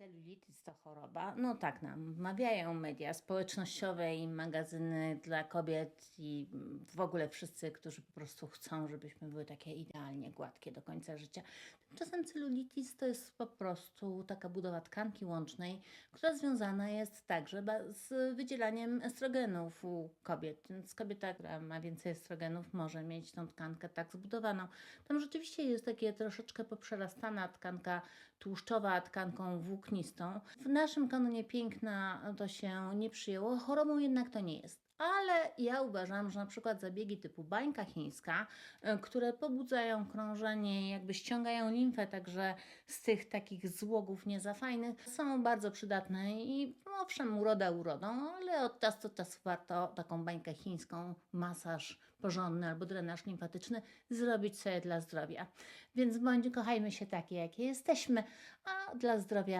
Celulitis to choroba? No tak nam mawiają media społecznościowe i magazyny dla kobiet i w ogóle wszyscy, którzy po prostu chcą, żebyśmy były takie idealnie gładkie do końca życia. Tymczasem celulitis to jest po prostu taka budowa tkanki łącznej, która związana jest także z wydzielaniem estrogenów u kobiet. Więc kobieta, która ma więcej estrogenów, może mieć tą tkankę tak zbudowaną. Tam rzeczywiście jest takie troszeczkę poprzerastana tkanka tłuszczowa tkanką W naszym kanonie piękna to się nie przyjęło, chorobą jednak to nie jest. Ale ja uważam, że na przykład zabiegi typu bańka chińska, y, które pobudzają krążenie, jakby ściągają limfę także z tych takich złogów niezafajnych, są bardzo przydatne i no, owszem, uroda urodą, ale od czasu do czasu warto taką bańkę chińską, masaż porządny albo drenaż limfatyczny zrobić sobie dla zdrowia. Więc bądź kochajmy się takie, jakie jesteśmy, a dla zdrowia